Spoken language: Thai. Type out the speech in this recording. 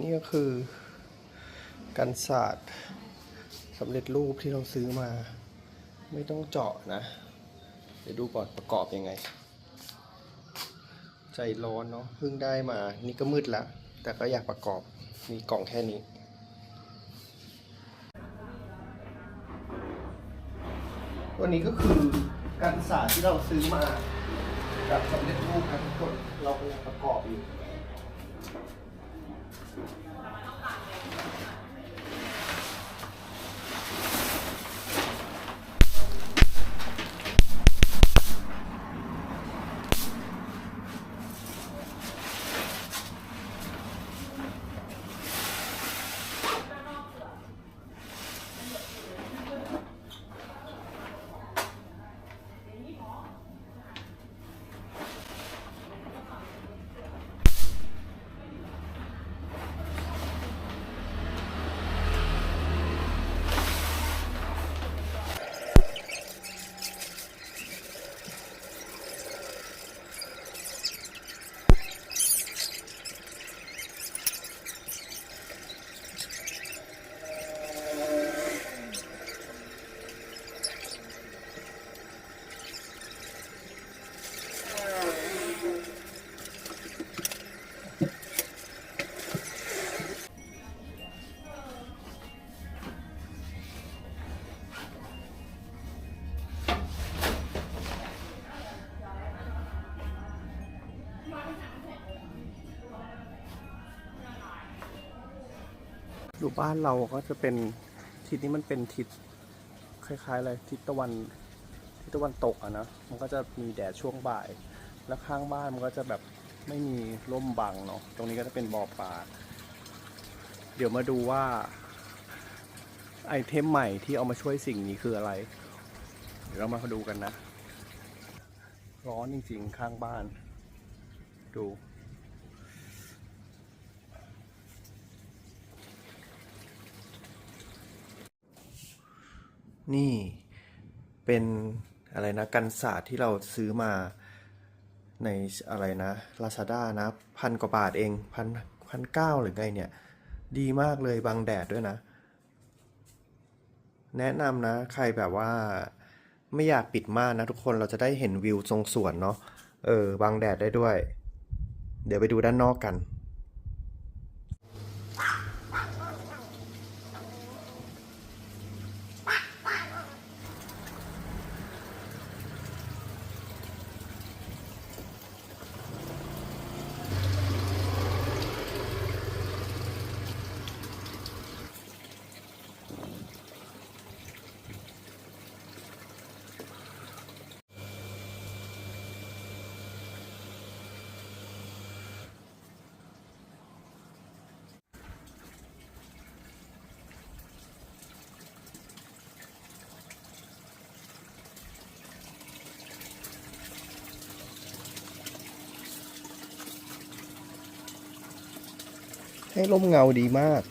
นี่ก็คือกันศาสตร์สำเร็จรูปที่เราซื้อมา ไม่ต้องเจาะนะ เดี๋ยวดูก่อนประกอบยังไง ใจร้อนเนาะเพิ่งได้มา นี่ก็มืดละ แต่ก็อยากประกอบมีกล่องแค่นี้ตัวนี้ก็คือกันศาสตร์ที่เราซื้อมากับสำเร็จรูปนะทุกคนเรากำลังประกอบอยู่ อยู่บ้านเราก็จะเป็นทิศนี้มันเป็นทิศคล้ายๆอะไรทิศตะวันทิศตะวันตกอะนะมันก็จะมีแดดช่วงบ่าย แล้วข้างบ้านมันก็จะแบบไม่มีร่มบังเนาะตรงนี้ก็จะเป็นบ่อปลาเดี๋ยวมาดูว่าไอเทมใหม่ที่เอามาช่วยสิ่งนี้คืออะไร เดี๋ยวเรามาดูกันนะ ร้อนจริงๆ ข้างบ้าน ดู นี่เป็นอะไรนะกันศาสตร์ที่เราซื้อมาในอะไรนะ Lazada นะพันกว่าบาทเองพันพันเก้าหรือไงเนี่ย ดีมากเลยบังแดดด้วยนะ แนะนำนะ ใครแบบว่าไม่อยากปิดม่านนะทุกคนเราจะได้เห็นวิวตรงสวนเนาะเออบังแดดได้ด้วย เดี๋ยวไปดูด้านนอกกัน ให้ร่มเงาดีมาก